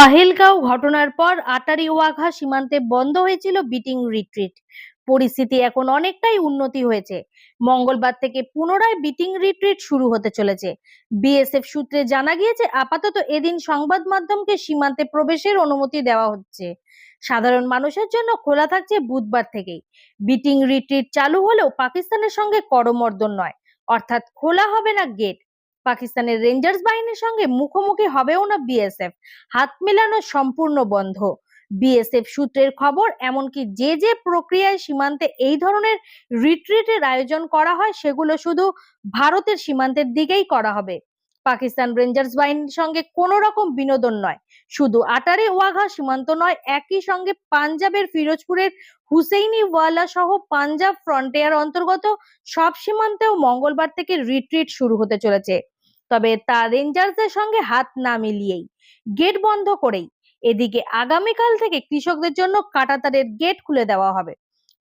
পাহেলগাঁও ঘটনার পর আটারি ওয়াঘা সীমান্তে বন্ধ হয়েছিল বিটিং রিট্রিট। পরিস্থিতি এখন অনেকটাই উন্নতি হয়েছে। মঙ্গলবার থেকে পুনরায় বিটিং রিট্রিট শুরু হতে চলেছে। বিএসএফ সূত্রে জানা গিয়েছে, আপাতত এদিন সংবাদ মাধ্যমকে সীমান্তে প্রবেশের অনুমতি দেওয়া হচ্ছে। সাধারণ মানুষের জন্য খোলা থাকছে বুধবার থেকেই। বিটিং রিট্রিট চালু হলেও পাকিস্তানের সঙ্গে করমর্দন নয়। অর্থাৎ খোলা হবে না গেট। পাকিস্তানের রেঞ্জার্স বাহিনীর সঙ্গে মুখোমুখি হবেও না বিএসএফ হাত মেলানো সম্পূর্ণ বন্ধ। বিএসএফ সূত্রের খবর, এমনকি যে যে প্রক্রিয়ায় সীমান্তে এই ধরনের রিট্রিটের আয়োজন করা হয়, সেগুলো শুধু ভারতের সীমান্তের দিকেই করা হবে। পাকিস্তান রেঞ্জার্স বাহিনীর সঙ্গে কোনো রকম বিনোদন নয়। শুধু আটারে ওয়াঘা সীমান্ত নয়, একই সঙ্গে পাঞ্জাবের ফিরোজপুরের হুসেইনি ওয়ালা সহ পাঞ্জাব ফ্রন্টিয়ার অন্তর্গত সব সীমান্তেও মঙ্গলবার থেকে রিট্রিট শুরু হতে চলেছে। তবে তা রেঞ্জার্সদের সঙ্গে হাত না মিলিয়েই গেট বন্ধ করেই। এদিকে আগামীকাল থেকে কৃষকদের জন্য কাটাতারের গেট খুলে দেওয়া হবে।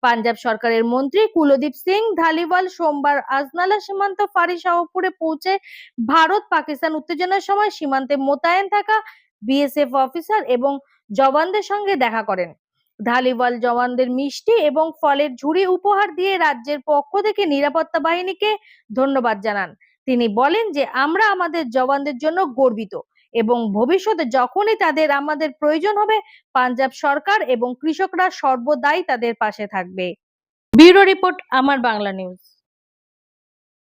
পাঞ্জাব সরকারের মন্ত্রী কুলদীপ সিং ধালিওয়াল সোমবার আজনালা সীমান্ত ফাঁড়ি শাহপুরে পৌঁছে ভারত পাকিস্তান উত্তেজনার সময় সীমান্তে মোতায়েন থাকা বিএসএফ অফিসার এবং জওয়ানদের সঙ্গে দেখা করেন। ধালিওয়াল জওয়ানদের মিষ্টি এবং ফলের ঝুড়ি উপহার দিয়ে রাজ্যের পক্ষ থেকে নিরাপত্তা বাহিনীকে ধন্যবাদ জানান। তিনি বলেন যে, আমরা আমাদের জওয়ানদের জন্য গর্বিত। এবং ভবিষ্যতে যখনই তাদের আমাদের প্রয়োজন হবে, পাঞ্জাব সরকার এবং কৃষকরা সর্বদাই তাদের পাশে থাকবে। ব্যুরো রিপোর্ট, আমার বাংলা নিউজ।